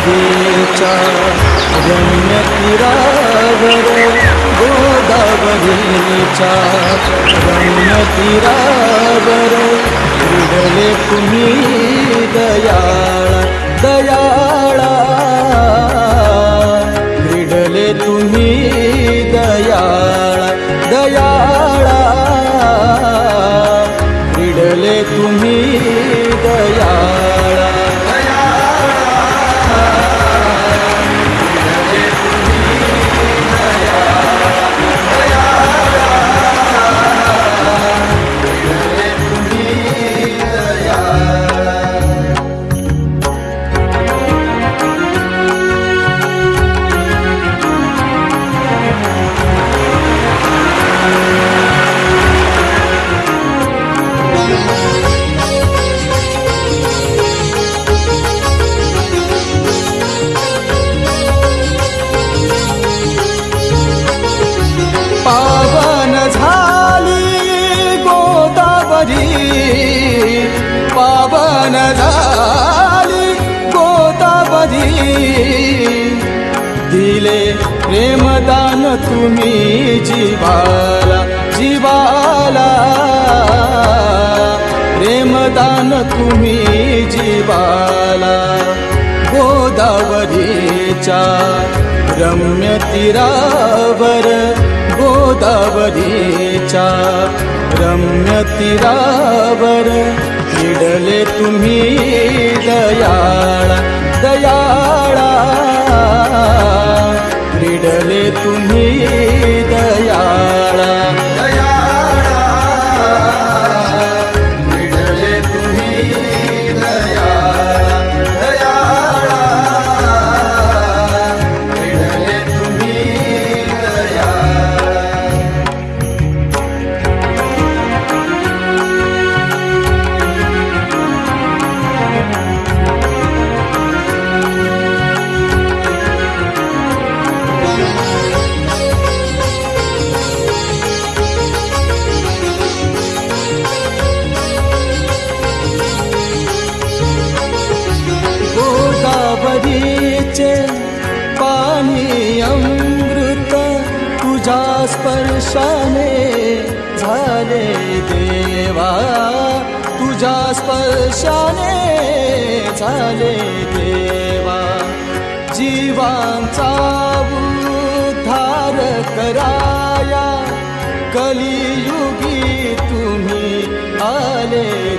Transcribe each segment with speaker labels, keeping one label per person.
Speaker 1: गोदावरीच्या रम्य तीरावर गोदावरीच्या रम्य तीरावर क्रीडले तुम्ही दयाळा दयाळा। क्रीडले तुम्ही दयाळा दयाळा। क्रीडले तुम्ही तुम्ही जीवाला जीवाला. प्रेमदान तुम्ही जीवाला. गोदावरीच्या रम्य तीरावर गोदावरीच्या रम्य तीरावर क्रीडले तुम्ही दयाळा दयाळा. क्रीडले तुम्ही दया स्पर्शाने झाले देवा. जीवांचा उद्धार कराया. कलियुगी तुम्ही आले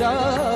Speaker 1: रम्य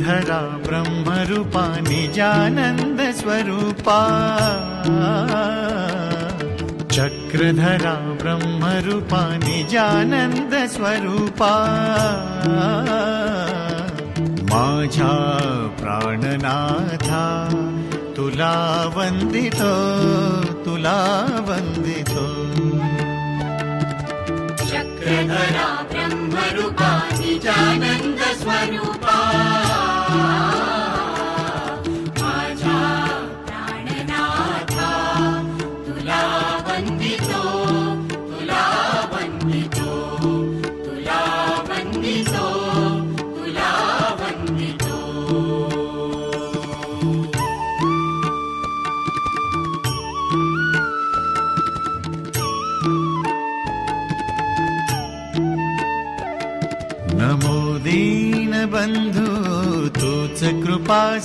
Speaker 2: धरा ब्रह्मरूपा निजानन्दस्वरूपा चक्रधरा ब्रह्मरूपा निजानन्दस्वरूपा माझा प्राणनाथा तुला वन्दितो तुला वन्दितो
Speaker 3: चक्रधरा ब्रह्मरूपा
Speaker 2: निजानन्दस्वरूपा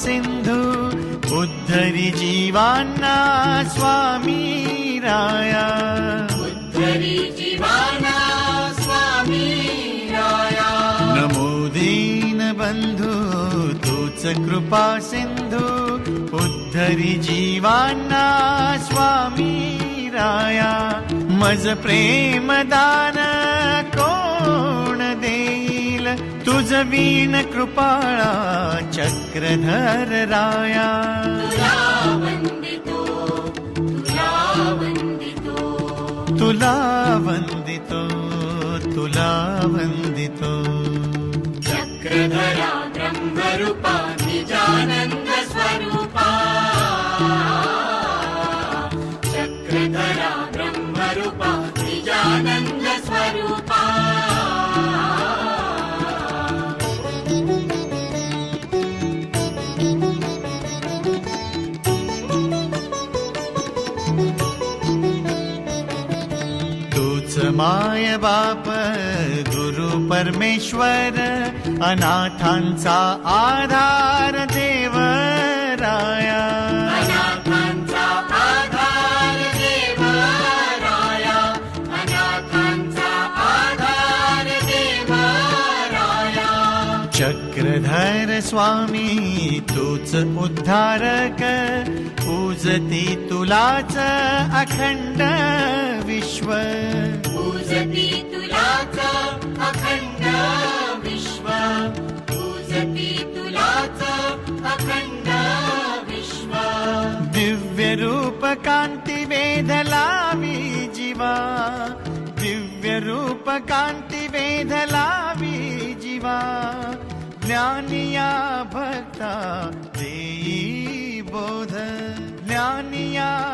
Speaker 2: सिन्धु उद्धरि जीवान्ना स्वामी राया।
Speaker 3: जीवाना स्वामी राया।
Speaker 2: नमो दीनबन्धु तूच कृपा सिन्धु उद्धरि जीवान्ना स्वामी राया। मज प्रेम जवीनकृपाला चक्रधरराया
Speaker 3: तुला वन्दितो तुला वन्दितो चक्रधरा ब्रह्मरूपा
Speaker 2: चक्रधराङ्गरूपा माय बाप गुरु परमेश्वर अनाथांचा आधार देव. स्वामी तूच उद्धारक पूजती तुलाच अखंड विश्व.
Speaker 3: पूजती तुलाच अखंड विश्व. पूजती तुलाच अखंड विश्व.
Speaker 2: दिव्य रूप कांती वेध लावी जीवा. दिव्य रूप कांती वेध लावी जीवा. ज्ञानिया भक्ता देई बोध. ज्ञानिया